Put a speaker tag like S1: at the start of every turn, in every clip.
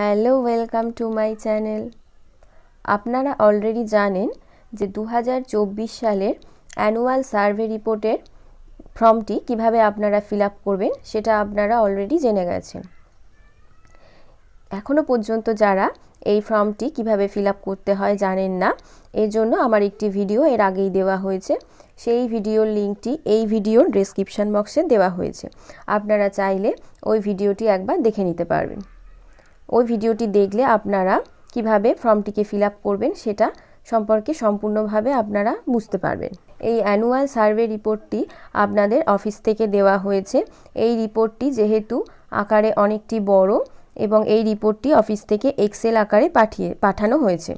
S1: Hello, welcome to my channel. আপনারা already জানেন যে দু চব্বিশ সালের অ্যানুয়াল সার্ভে রিপোর্টের ফর্মটি কীভাবে আপনারা ফিল করবেন সেটা আপনারা অলরেডি জেনে গেছেন। এখনও পর্যন্ত যারা এই ফর্মটি কীভাবে ফিল করতে হয় জানেন না, এর জন্য আমার একটি ভিডিও এর আগেই দেওয়া হয়েছে। সেই ভিডিওর লিঙ্কটি এই ভিডিওর ডেসক্রিপশান বক্সে দেওয়া হয়েছে। আপনারা চাইলে ওই ভিডিওটি একবার দেখে নিতে পারবেন। ওই ভিডিওটি দেখলে আপনারা কীভাবে ফর্মটিকে ফিল আপ করবেন সেটা সম্পর্কে সম্পূর্ণভাবে আপনারা বুঝতে পারবেন। এই অ্যানুয়াল সার্ভে রিপোর্টটি আপনাদের অফিস থেকে দেওয়া হয়েছে। এই রিপোর্টটি যেহেতু আকারে অনেকটি বড় এবং এই রিপোর্টটি অফিস থেকে এক্সেল আকারে পাঠিয়ে, পাঠানো হয়েছে।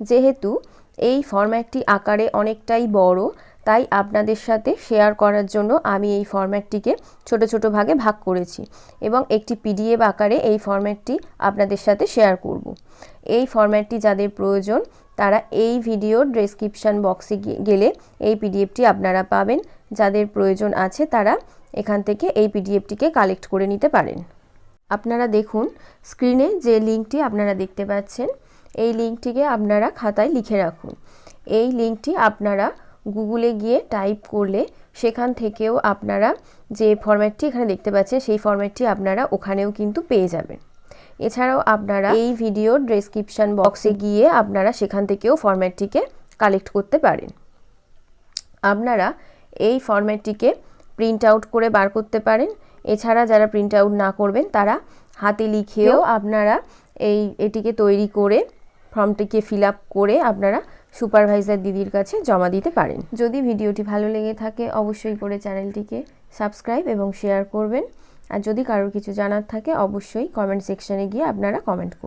S1: যেহেতু এই ফরম্যাটটি আকারে অনেকটাই বড় তাই আপনাদের সাথে শেয়ার করার জন্য আমি এই ফরম্যাটটিকে ছোট ছোট ভাগে ভাগ করেছি এবং একটি পিডিএফ আকারে এই ফরম্যাটটি আপনাদের সাথে শেয়ার করব। এই ফরম্যাটটি যাদের প্রয়োজন, তারা এই ভিডিওর ডেসক্রিপশান বক্সে গেলে এই পিডিএফটি আপনারা পাবেন। যাদের প্রয়োজন আছে, তারা এখান থেকে এই পিডিএফটিকে কালেক্ট করে নিতে পারেন। আপনারা দেখুন স্ক্রিনে যে লিঙ্কটি আপনারা দেখতে পাচ্ছেন, এই লিঙ্কটিকে আপনারা খাতায় লিখে রাখুন। এই লিঙ্কটি আপনারা গুগলে গিয়ে টাইপ করলে সেখান থেকেও আপনারা যে ফরম্যাটটি এখানে দেখতে পাচ্ছেন, সেই ফরম্যাটটি আপনারা ওখানেও কিন্তু পেয়ে যাবেন। এছাড়াও আপনারা এই ভিডিওর ডেসক্রিপশান বক্সে গিয়ে আপনারা সেখান থেকেও ফরম্যাটটিকে কালেক্ট করতে পারেন। আপনারা এই ফরম্যাটটিকে প্রিন্ট আউট করে বার করতে পারেন। এছাড়া যারা প্রিন্ট আউট না করবেন, তারা হাতে লিখেও আপনারা এই এটিকে তৈরি করে ফর্মটিকে ফিল আপ করে আপনারা সুপারভাইজার দিদির কাছে জমা দিতে পারেন। যদি ভিডিওটি ভালো লেগে থাকে, অবশ্যই করে চ্যানেলটিকে সাবস্ক্রাইব এবং শেয়ার করবেন। আর যদি কারোর কিছু জানার থাকে, অবশ্যই কমেন্ট সেকশানে গিয়ে আপনারা কমেন্ট করুন।